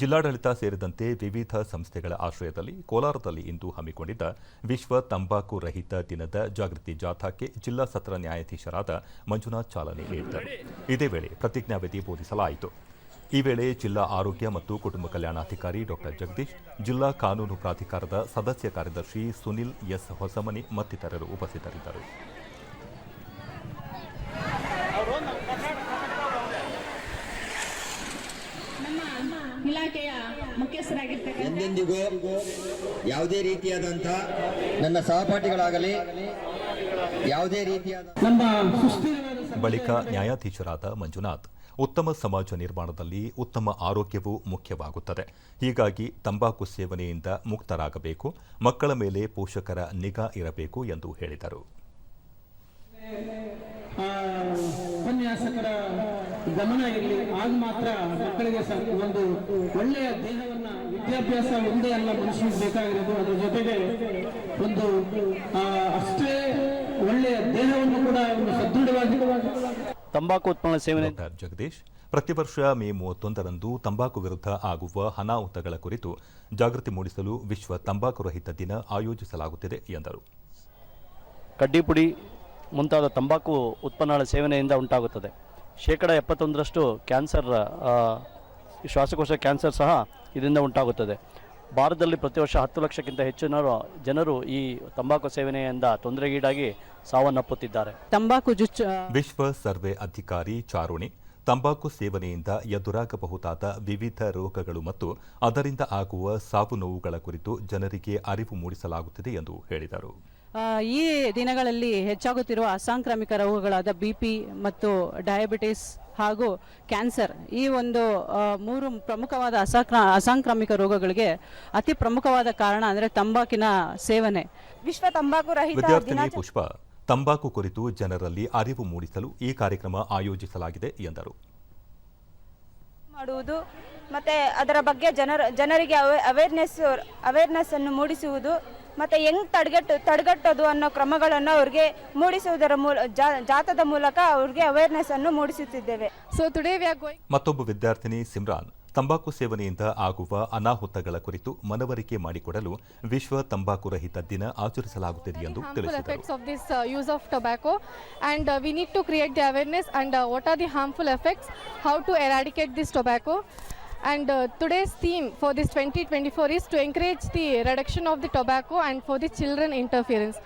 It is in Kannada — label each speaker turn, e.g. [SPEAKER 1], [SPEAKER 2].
[SPEAKER 1] ಜಿಲ್ಲಾಡಳಿತ ಸೇರಿದಂತೆ ವಿವಿಧ ಸಂಸ್ಥೆಗಳ ಆಶ್ರಯದಲ್ಲಿ ಕೋಲಾರದಲ್ಲಿ ಇಂದು ಹಮ್ಮಿಕೊಂಡಿದ್ದ ವಿಶ್ವ ತಂಬಾಕು ರಹಿತ ದಿನದ ಜಾಗೃತಿ ಜಾಥಾಕ್ಕೆ ಜಿಲ್ಲಾ ಸತ್ರ ನ್ಯಾಯಾಧೀಶರಾದ ಮಂಜುನಾಥ್ ಚಾಲನೆ ನೀಡಿದರು. ಇದೇ ವೇಳೆ ಪ್ರತಿಜ್ಞಾವಿಧಿ ಬೋಧಿಸಲಾಯಿತು. ಈ ವೇಳೆ ಜಿಲ್ಲಾ ಆರೋಗ್ಯ ಮತ್ತು ಕುಟುಂಬ ಕಲ್ಯಾಣಾಧಿಕಾರಿ ಡಾಕ್ಟರ್ ಜಗದೀಶ್, ಜಿಲ್ಲಾ ಕಾನೂನು ಪ್ರಾಧಿಕಾರದ ಸದಸ್ಯ ಕಾರ್ಯದರ್ಶಿ ಸುನಿಲ್ ಎಸ್ ಹೊಸಮನಿ ಮತ್ತಿತರರು ಉಪಸ್ಥಿತರಿದ್ದರು
[SPEAKER 2] ನಮ್ಮ ಇಲಾಖೆಯ ಮುಖ್ಯಸ್ಥರಾಗಿರ್ತಕ್ಕಂಥ
[SPEAKER 3] ಎಂದೆಂದಿಗೂ ಯಾವುದೇ ರೀತಿಯಾದಂತಹ ನನ್ನ ಸಹಪಾಠಿಗಳಾಗಲಿ ಯಾವುದೇ ರೀತಿಯಾದ
[SPEAKER 2] ನಮ್ಮ
[SPEAKER 1] ಬಳಿಕ ನ್ಯಾಯಾಧೀಶರಾದ ಮಂಜುನಾಥ್ ಉತ್ತಮ ಸಮಾಜ ನಿರ್ಮಾಣದಲ್ಲಿ ಉತ್ತಮ ಆರೋಗ್ಯವೂ ಮುಖ್ಯವಾಗುತ್ತದೆ. ಹೀಗಾಗಿ ತಂಬಾಕು ಸೇವನೆಯಿಂದ ಮುಕ್ತರಾಗಬೇಕು ಮಕ್ಕಳ ಮೇಲೆ ಪೋಷಕರ ನಿಗಾ ಇರಬೇಕು ಎಂದು ಹೇಳಿದರು.
[SPEAKER 2] ಆ, ಉಪನ್ಯಾಸಕರ ಗಮನ ಇರಲಿ ಆಗ ಮಾತ್ರ ಮಕ್ಕಳಿಗೆ ಒಂದು ಒಳ್ಳೆಯ ದೇಹವನ್ನ ವಿದ್ಯಾಭ್ಯಾಸ ಒಂದೇ ಅಲ್ಲ ಮನುಷ್ಯನಿಗೆ ಬೇಕಾಗಿರೋದು. ಅದ್ರ ಜೊತೆಗೆ ಒಂದು ಅಷ್ಟೇ ಒಳ್ಳೆಯ ದೇಹವನ್ನು ಕೂಡ ಒಂದು ಸದೃಢವಾಗಿ
[SPEAKER 4] ತಂಬಾಕು ಉತ್ಪನ್ನ ಸೇವನೆ
[SPEAKER 1] ಜಗದೀಶ್ ಪ್ರತಿ ವರ್ಷ ಮೇ ಮೂವತ್ತೊಂದರಂದು ತಂಬಾಕು ವಿರುದ್ಧ ಆಗುವ ಅನಾಹುತಗಳ ಕುರಿತು ಜಾಗೃತಿ ಮೂಡಿಸಲು ವಿಶ್ವ ತಂಬಾಕು ರಹಿತ ದಿನ ಆಯೋಜಿಸಲಾಗುತ್ತಿದೆ ಎಂದರು.
[SPEAKER 4] ಕಡ್ಡಿಪುಡಿ ಮುಂತಾದ ತಂಬಾಕು ಉತ್ಪನ್ನಗಳ ಸೇವನೆಯಿಂದ ಉಂಟಾಗುತ್ತದೆ. ಶೇಕಡ ಎಪ್ಪತ್ತೊಂದರಷ್ಟು ಕ್ಯಾನ್ಸರ್ ಶ್ವಾಸಕೋಶ ಕ್ಯಾನ್ಸರ್ ಸಹ ಇದರಿಂದ ಉಂಟಾಗುತ್ತದೆ. ಭಾರತದಲ್ಲಿ ಪ್ರತಿ ವರ್ಷ ಹತ್ತು ಲಕ್ಷಕ್ಕಿಂತ ಹೆಚ್ಚಿನ ಜನರು ಈ ತಂಬಾಕು ಸೇವನೆಯಿಂದ ತೊಂದರೆಗೀಡಾಗಿ ಸಾವನ್ನಪ್ಪುತ್ತಿದ್ದಾರೆ.
[SPEAKER 5] ತಂಬಾಕು ಜುಚ್ಚ
[SPEAKER 1] ವಿಶ್ವ ಸರ್ವೆ ಅಧಿಕಾರಿ ಚಾರುಣಿ ತಂಬಾಕು ಸೇವನೆಯಿಂದ ಎದುರಾಗಬಹುದಾದ ವಿವಿಧ ರೋಗಗಳು ಮತ್ತು ಅದರಿಂದ ಆಗುವ ಸಾವು ನೋವುಗಳ ಕುರಿತು ಜನರಿಗೆ ಅರಿವು ಮೂಡಿಸಲಾಗುತ್ತಿದೆ ಎಂದು ಹೇಳಿದರು.
[SPEAKER 5] ಈ ದಿನಗಳಲ್ಲಿ ಹೆಚ್ಚಾಗುತ್ತಿರುವ ಅಸಾಂಕ್ರಾಮಿಕ ರೋಗಗಳಾದ ಬಿ ಪಿ ಮತ್ತು ಡಯಾಬಿಟಿಸ್ ಹಾಗೂ ಕ್ಯಾನ್ಸರ್ ಈ ಒಂದು ಮೂರು ಪ್ರಮುಖವಾದ ಅಸಾಕ್ರ ಅಸಾಂಕ್ರಾಮಿಕ ರೋಗಗಳಿಗೆ ಅತಿ ಪ್ರಮುಖವಾದ ಕಾರಣ ಅಂದರೆ ತಂಬಾಕಿನ ಸೇವನೆ.
[SPEAKER 6] ವಿಶ್ವ ತಂಬಾಕು ರಹಿತ ದಿನಾಚರಣೆ.
[SPEAKER 1] ಪುಷ್ಪ ತಂಬಾಕು ಕುರಿತು ಜನರಲ್ಲಿ ಅರಿವು ಮೂಡಿಸಲು ಈ ಕಾರ್ಯಕ್ರಮ ಆಯೋಜಿಸಲಾಗಿದೆ ಎಂದರು.
[SPEAKER 6] ಮಾಡುವುದು ಮತ್ತೆ ಅದರ ಬಗ್ಗೆ ಜನರ ಜನರಿಗೆ ಅವೇರ್ನೆಸ್ ಅವೇರ್ನೆಸ್ ಅನ್ನು ಮೂಡಿಸುವುದು ಮತ್ತೆ ಹೆಂಗ್ ತಡೆಗಟ್ಟು ತಡೆಗಟ್ಟೋದು ಅನ್ನೋ ಕ್ರಮಗಳನ್ನು ಅವ್ರಿಗೆ ಮೂಡಿಸುವುದರ ಮೂಲ ಜಾತದ ಜಾಥಾದ ಮೂಲಕ ಅವ್ರಿಗೆ ಅವೇರ್ನೆಸ್ ಅನ್ನು ಮೂಡಿಸುತ್ತಿದ್ದೇವೆ.
[SPEAKER 7] So today we are going
[SPEAKER 1] ಮತ್ತೊಬ್ಬ ವಿದ್ಯಾರ್ಥಿನಿ ಸಿಮ್ರಾನ್. ತಂಬಾಕು ಸೇವನೆಯಿಂದ ಆಗುವ ಅನಾಹುತಗಳ ಕುರಿತು ಮನವರಿಕೆ ಮಾಡಿಕೊಡಲು ವಿಶ್ವ ತಂಬಾಕು ರಹಿತ ದಿನ ಆಚರಿಸಲಾಗುತ್ತಿದೆ ಎಂದು
[SPEAKER 7] harmful
[SPEAKER 1] ತಿಳಿಸಿದರು.
[SPEAKER 7] And uh, today's theme for this 2024 is to encourage the reduction of the tobacco and for the children interference.